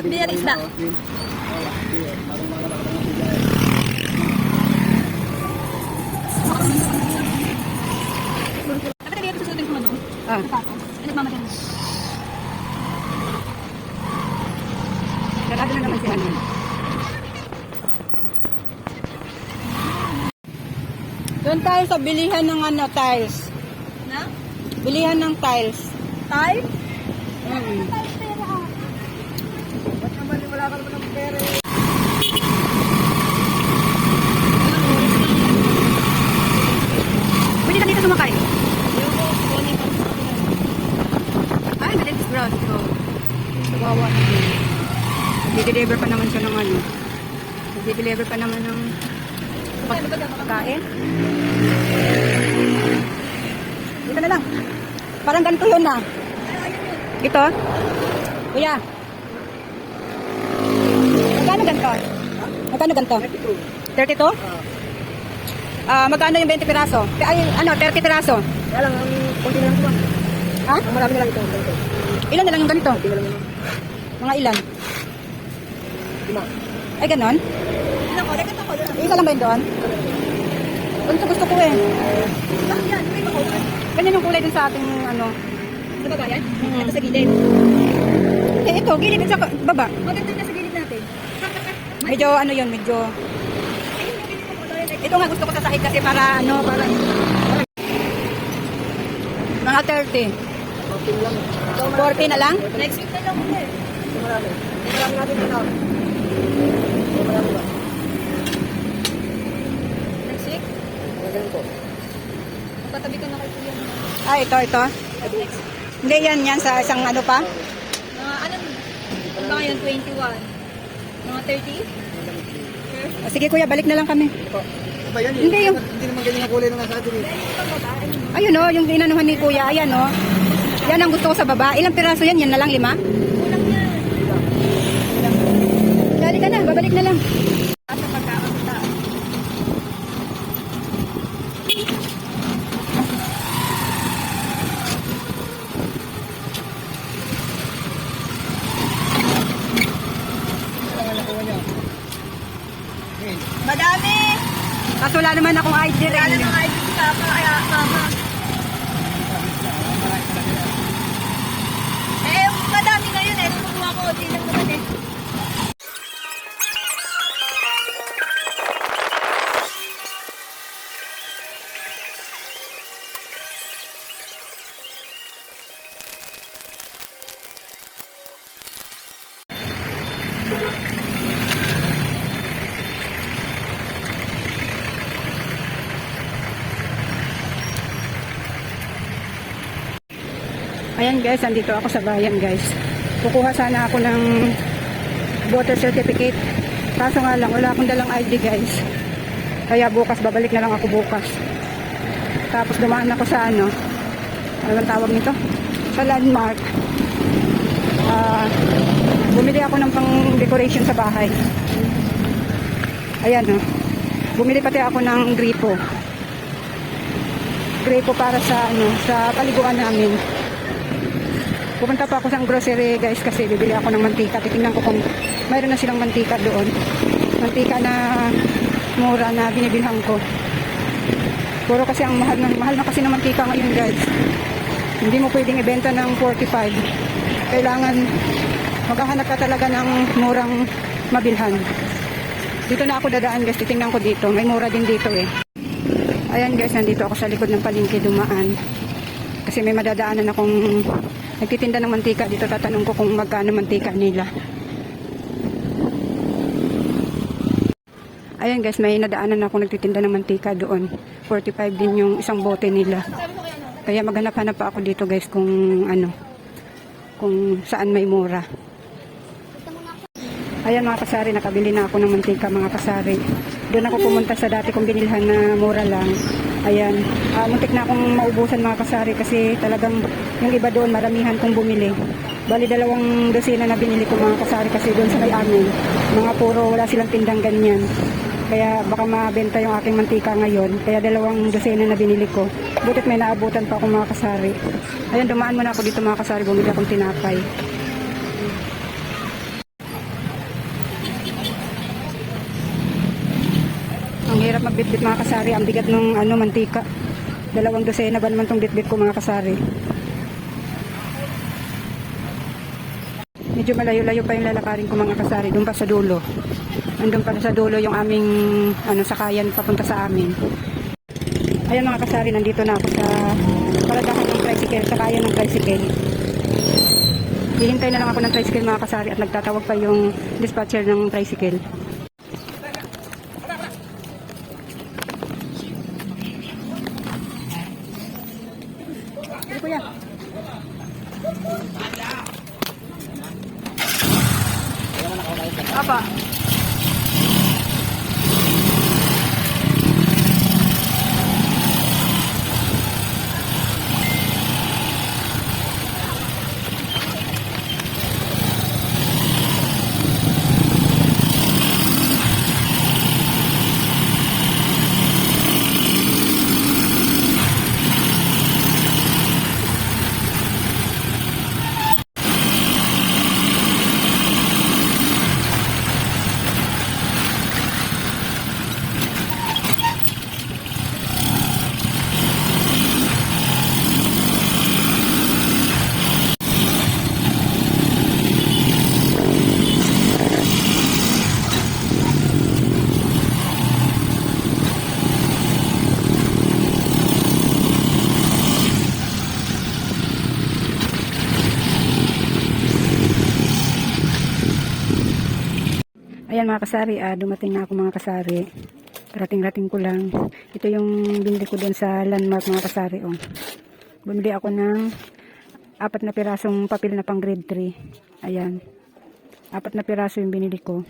natin isda. Dapat tayo susutin ko ano? Ah. Tapos, nagmamadali. Sarado na naman si. Doon tayo sa bilihan ng ano, tiles. Na? Bilihan ng tiles. Time? Mm. Ba't naman wala ka naman ng pera eh? Pwede ka sumakay. Ay, malinis brush. So, kawawa na din. Nag-deliver pa naman siya ng ano. Nag-deliver pa naman ng pagkain. Dito na lang. Parang ganito yun na. Ito? Kuya. Magkano ganito? Magkano ganito? 32? Ah, magkano yung 20 piraso? Ay, ano, 30 piraso? Kaya lang, ang konti na lang ito. Ha? Ang marami na lang ito. Ganito. Ilan na lang yung ganito? Lang. Mga ilan? Lima. Ay, ganon? Ilan ko? Lekit ako. Isa lang ba yun doon? Ganito gusto ko eh. Bakit yan? May bako. Ganyan yung kulay dun sa ating ano. Sa baba yan? Mhm. Ito sa gilid. Eh, ito, gilid sa baba. Maganda na sa gilid. Medyo ano yun, medyo... Ito nga gusto ko sa sahig kasi para ano, para... Mga 30. Okay lang. 40 na lang? Next week na lang ulit. Marami. Marami natin marami ba? Next week? Ganyan ko. Magpatabi ko na kay Kuya. Ah, ito, ito. Hindi, yan, yan sa isang ano pa. Mga ano? Ano ba ngayon? 21. Mga 30? Ah, Sige kuya, balik na lang kami. Ba yan? Hindi, yung- Hindi naman ganyan ang kulay ng nasa atin eh. Ayun o, yung inanuhan ni kuya, ayan o. Yan ang gusto ko sa baba. Ilang piraso yan? Yan na lang, lima? Kulang yan. Dali ka na, babalik na lang. Kaso wala naman akong ID Wala rin. na mga ID si Papa, kaya mama. Eh, madami ngayon eh. Kumuha ko, di lang naman eh. Ayan guys, andito ako sa bayan guys. Kukuha sana ako ng voter certificate. Kaso nga lang, wala akong dalang ID guys. Kaya bukas, babalik na lang ako bukas. Tapos dumaan ako sa ano, ano ang tawag nito? Sa landmark. Ah, bumili ako ng pang decoration sa bahay. Ayan oh. Bumili pati ako ng gripo. Gripo para sa ano, sa paliguan namin. Pupunta pa ako sa grocery guys kasi bibili ako ng mantika. Titingnan ko kung mayroon na silang mantika doon. Mantika na mura na binibilhan ko. Puro kasi ang mahal, ng, mahal na kasi ng mantika ngayon guys. Hindi mo pwedeng ibenta ng 45. Kailangan maghahanap ka talaga ng murang mabilhan. Dito na ako dadaan guys. Titingnan ko dito. May mura din dito eh. Ayan guys, nandito ako sa likod ng palengke dumaan. Kasi may madadaanan akong nagtitinda ng mantika dito. Tatanong ko kung magkano mantika nila. Ayan guys, may nadaanan ako nagtitinda ng mantika doon. 45 din yung isang bote nila. Kaya maghanap-hanap pa ako dito guys kung ano, kung saan may mura. Ayan mga kasari, nakabili na ako ng mantika mga kasari. Doon ako pumunta sa dati kong binilhan na mura lang. Ayan, Ah, muntik na akong maubusan mga kasari kasi talagang yung iba doon maramihan kong bumili. Bali dalawang dosina na binili ko mga kasari kasi doon sa may amin. Mga puro wala silang tindang ganyan. Kaya baka mabenta yung aking mantika ngayon. Kaya dalawang dosena na binili ko. Butit may naabutan pa akong mga kasari. Ayan, dumaan muna ako dito mga kasari. Bumili akong tinapay. Magbitbit mga kasari. Ang bigat ng ano, mantika. Dalawang dosena ba naman tong bitbit ko mga kasari. Medyo malayo-layo pa yung lalakarin ko mga kasari. Doon pa sa dulo. Andun pa sa dulo yung aming ano, sakayan papunta sa amin. Ayan mga kasari, nandito na ako sa paradahan ng tricycle, sakayan ng tricycle. Hihintay na lang ako ng tricycle mga kasari at nagtatawag pa yung dispatcher ng tricycle. Ano kuya? Apa? Ayan mga kasari, ah, dumating na ako mga kasari. Rating-rating ko lang. Ito yung binili ko doon sa landmark mga kasari. Oh. Bumili ako ng apat na pirasong papel na pang grade 3. Ayan. Apat na piraso yung binili ko.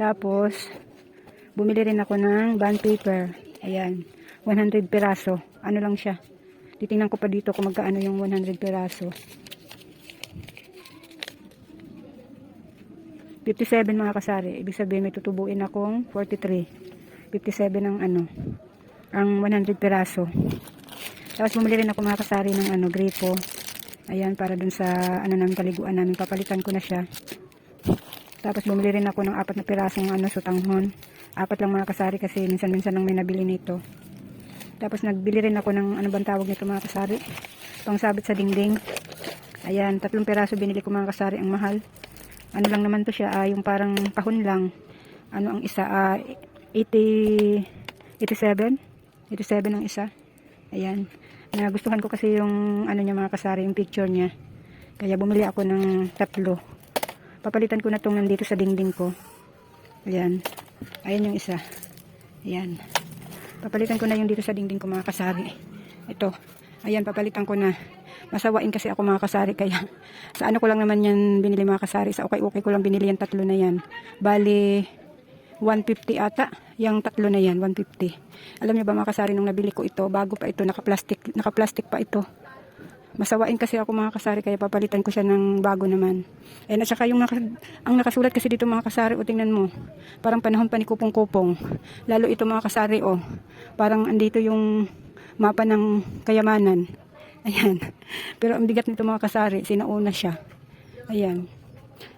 Tapos, bumili rin ako ng bond paper. Ayan. 100 piraso. Ano lang siya. Titingnan ko pa dito kung magkaano yung 100 piraso. 57 mga kasari. Ibig sabihin may tutubuin akong 43. 57 ang ano, ang 100 peraso. Tapos bumili rin ako mga kasari ng ano, gripo. Ayan, para dun sa ano namin paliguan namin. Papalitan ko na siya. Tapos bumili rin ako ng apat na pirasong ano, sutanghon. Apat lang mga kasari kasi minsan-minsan lang may nabili nito. Tapos nagbili rin ako ng ano bang tawag nito mga kasari. Pangsabit sa dingding. Ayan, tatlong piraso binili ko mga kasari. Ang mahal ano lang naman to siya, ah, yung parang kahon lang. Ano ang isa, ah, 80, 87? 87 ang isa. Ayan. Nagustuhan ko kasi yung, ano niya mga kasari, yung picture niya. Kaya bumili ako ng tatlo. Papalitan ko na itong nandito sa dingding ko. Ayan. Ayan yung isa. Ayan. Papalitan ko na yung dito sa dingding ko mga kasari. Ito. Ayan, papalitan ko na masawain kasi ako mga kasari kaya sa ano ko lang naman yan binili mga kasari sa okay-okay ko lang binili yung tatlo na yan. Bali 150 ata yung tatlo na yan 150 alam niyo ba mga kasari nung nabili ko ito bago pa ito naka-plastic naka-plastic pa ito. Masawain kasi ako mga kasari kaya papalitan ko siya ng bago naman. And at saka yung naka, ang nakasulat kasi dito mga kasari o tingnan mo parang panahon pa ni kupong-kupong. Lalo ito mga kasari o parang andito yung mapa ng kayamanan Ayan. Pero ang bigat nito mga kasari, sinauna siya. Ayan.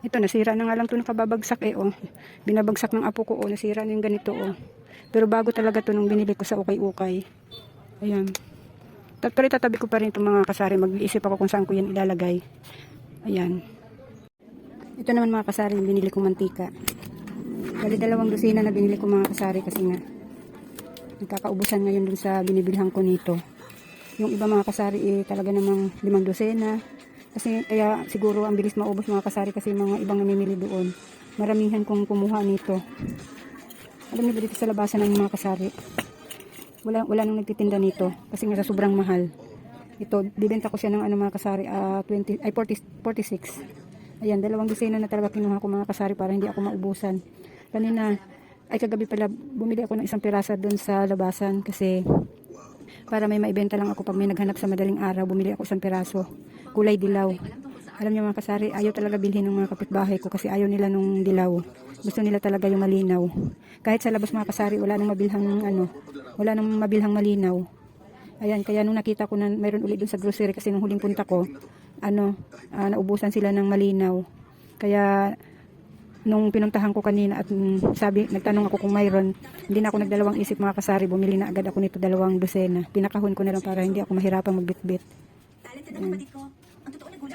Ito, nasira na nga lang ito nakababagsak eh, oh. Binabagsak ng apo ko, oh. Nasira na yung ganito, oh. Pero bago talaga to nung binili ko sa ukay-ukay. Ayan. Tatuloy tatabi ko pa rin itong mga kasari. Mag-iisip ako kung saan ko yan ilalagay. Ayan. Ito naman mga kasari, yung binili kong mantika. Bali dalawang dosina na binili ko mga kasari kasi nga nagkakaubusan ngayon dun sa binibilhan ko nito. Yung iba mga kasari eh, talaga namang limang dosena. Kasi kaya siguro ang bilis maubos mga kasari kasi mga ibang namimili doon. Maramihan kong kumuha nito. Alam niyo ba dito sa labasan ng mga kasari? Wala, wala nang nagtitinda nito kasi nga sa sobrang mahal. Ito, bibenta ko siya ng ano mga kasari, ah 20, ay 40, 46. Ayan, dalawang dosena na talaga kinuha ko mga kasari para hindi ako maubusan. Kanina, ay kagabi pala, bumili ako ng isang pirasa doon sa labasan kasi para may maibenta lang ako pag may naghanap sa madaling araw bumili ako isang piraso. Kulay dilaw. Alam niyo mga kasari ayaw talaga bilhin ng mga kapitbahay ko kasi ayaw nila nung dilaw. Gusto nila talaga yung malinaw. Kahit sa labas mga kasari wala nang mabilhang ano wala nang mabilhang malinaw. Ayan kaya nung nakita ko na mayroon ulit dun sa grocery kasi nung huling punta ko ano ah, naubusan sila ng malinaw. Kaya nung pinuntahan ko kanina at sabi, nagtanong ako kung mayroon, hindi na ako nagdalawang isip mga kasari, bumili na agad ako nito dalawang dosena. Pinakahon ko na lang para hindi ako mahirapang magbitbit. Talented ang kapatid ko. Ang totoo na ako.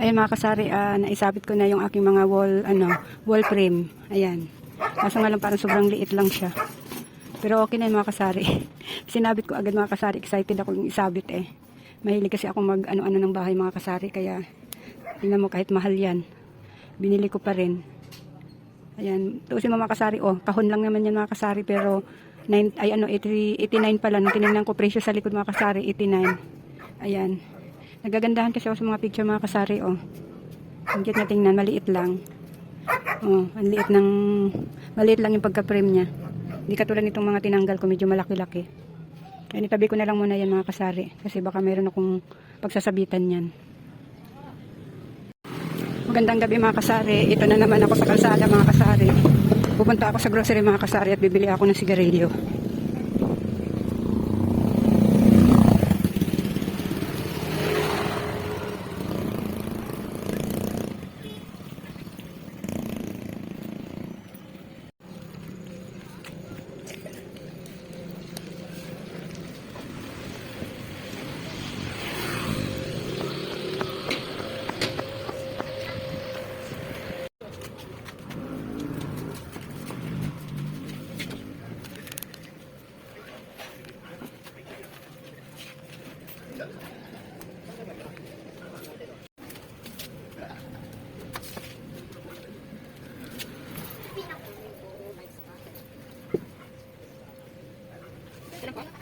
Ayan mga kasari, ah, naisabit ko na yung aking mga wall, ano, wall frame. Ayan. Kaso nga lang parang sobrang liit lang siya. Pero okay na yung mga kasari. Sinabit ko agad mga kasari, excited ako yung isabit eh. Mahilig kasi ako mag ano-ano ng bahay mga kasari, kaya tingnan mo kahit mahal yan. Binili ko pa rin. Ayan, tuusin mga kasari, oh, kahon lang naman yan mga kasari, pero 9, ay ano, 80, 89 pala, nung tinignan ko presyo sa likod mga kasari, 89. Ayan. Nagagandahan kasi ako sa mga picture mga kasari, oh. Ang cute na tingnan, maliit lang. Oh, ang liit ng, maliit lang yung pagka-frame niya. Hindi katulad nitong mga tinanggal ko, medyo malaki-laki. Kaya itabi ko na lang muna yan mga kasari, kasi baka meron akong pagsasabitan yan. Magandang gabi mga kasari. Ito na naman ako sa kalsada mga kasari. Pupunta ako sa grocery mga kasari at bibili ako ng sigarilyo.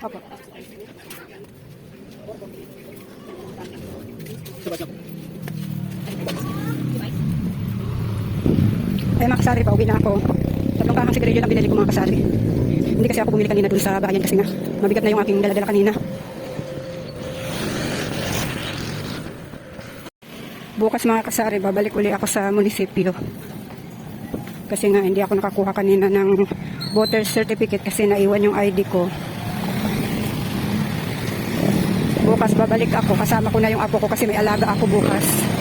Opo. Ay mga kasari, pauwi na ako. Tatlong kahang sigarilyo lang binili ko mga kasari. Hindi kasi ako bumili kanina dun sa bayan kasi nga mabigat na yung aking daladala kanina. Bukas mga kasari, babalik uli ako sa munisipyo. Kasi nga hindi ako nakakuha kanina ng voter certificate kasi naiwan yung ID ko. Bukas babalik ako, kasama ko na yung apo ko kasi may alaga ako bukas.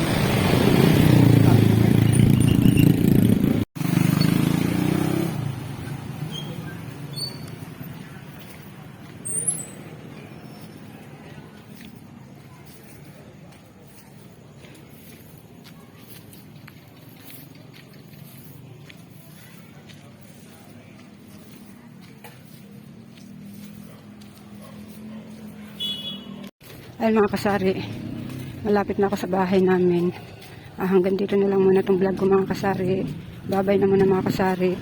Ayun mga kasari, malapit na ako sa bahay namin. Ah, hanggang dito na lang muna itong vlog ko mga kasari. Babay na muna mga kasari.